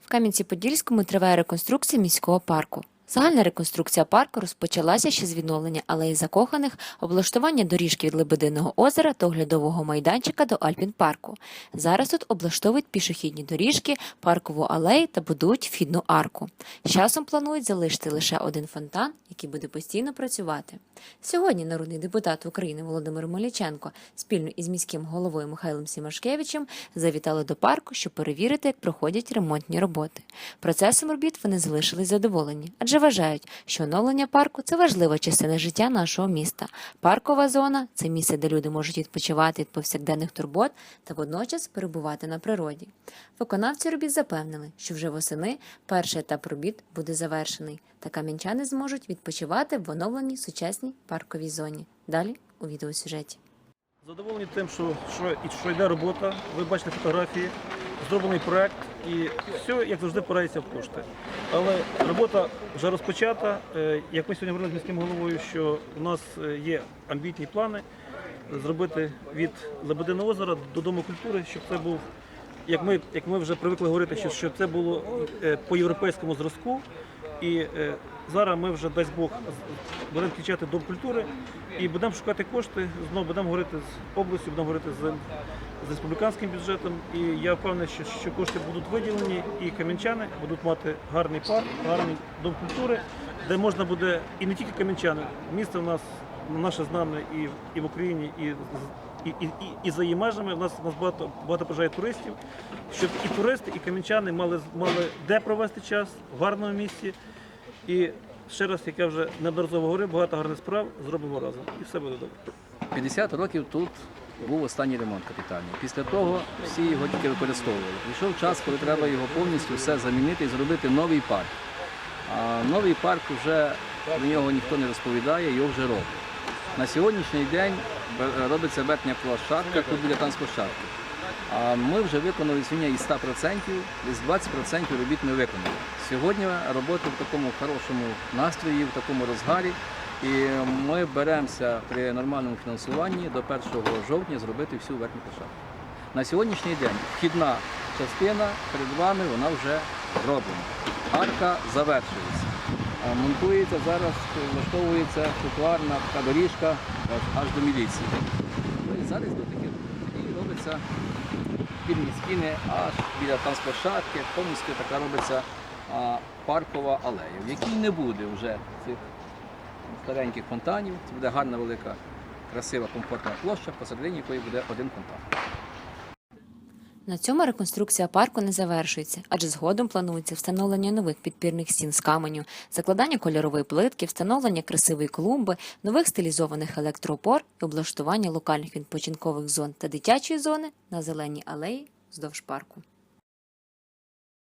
В Кам'янці-Подільському триває реконструкція міського парку. Загальна реконструкція парку розпочалася ще з відновлення алеї закоханих, облаштування доріжки від Лебединого озера та оглядового майданчика до Альпін-парку. Зараз тут облаштовують пішохідні доріжки, паркову алею та будують вхідну арку. З часом планують залишити лише один фонтан, який буде постійно працювати. Сьогодні народний депутат України Володимир Моліченко спільно із міським головою Михайлом Сімашкевичем завітали до парку, щоб перевірити, як проходять ремонтні роботи. Процесом робіт вони залишились задоволені, адже вважають, що оновлення парку це важлива частина життя нашого міста. Паркова зона це місце, де люди можуть відпочивати від повсякденних турбот та водночас перебувати на природі. Виконавці робіт запевнили, що вже восени перший етап робіт буде завершений, та кам'янчани зможуть відпочивати в оновленій сучасній парковій зоні. Далі у відеосюжеті. Задоволені тим, що, що, що йде робота. Ви бачите фотографії, зроблений проект і все, як завжди, впирається в кошти. Але робота вже розпочата. Е, Як ми сьогодні говорили з міським головою, що у нас е, є амбітні плани зробити від Лебединого озера до Дому культури, щоб це був, як ми, як ми вже привикли говорити, що, що це було е, по європейському зразку. І зараз ми вже дасть Бог будемо включати Дом культури і будемо шукати кошти. Знову будемо говорити з областю, будемо говорити з, з республіканським бюджетом. І я впевнений, що, що кошти будуть виділені, і кам'янчани будуть мати гарний парк, гарний дом культури, де можна буде і не тільки кам'янчани. Місто в нас наше знане і, і в Україні, і, і, і, і за її межами. У нас, у нас багато, багато бажає туристів, щоб і туристи, і кам'янчани мали, мали де провести час в гарному місці. І ще раз, як я вже неодноразово говорив, багато гарних справ зробимо разом. І все буде добре. 50 років тут був останній ремонт капітальний. Після того всі його тільки використовували. Прийшов час, коли треба його повністю все замінити і зробити новий парк. А новий парк вже про нього ніхто не розповідає, його вже роблять. На сьогоднішній день робиться верхня площадка, тут біля танцплощадки. Ми вже виконали сьогодні із 100%, десь 20% робіт ми виконали. Сьогодні робота в такому хорошому настрої, в такому розгарі. І ми беремося при нормальному фінансуванні до 1 жовтня зробити всю верхню площадку. На сьогоднішній день вхідна частина перед вами вона вже зроблена. Арка завершується. Монтується зараз, влаштовується тротуарна така доріжка аж- до міліції. Ну і зараз до таких робиться пільні стіни аж біля танцплощадки, повністю така робиться а, паркова алея, в якій не буде вже цих стареньких фонтанів. Це буде гарна, велика, красива, комфортна площа, посередині якої буде один фонтан. На цьому реконструкція парку не завершується, адже згодом планується встановлення нових підпірних стін з каменю, закладання кольорової плитки, встановлення красивої клумби, нових стилізованих електроопор і облаштування локальних відпочинкових зон та дитячої зони на зеленій алеї вздовж парку.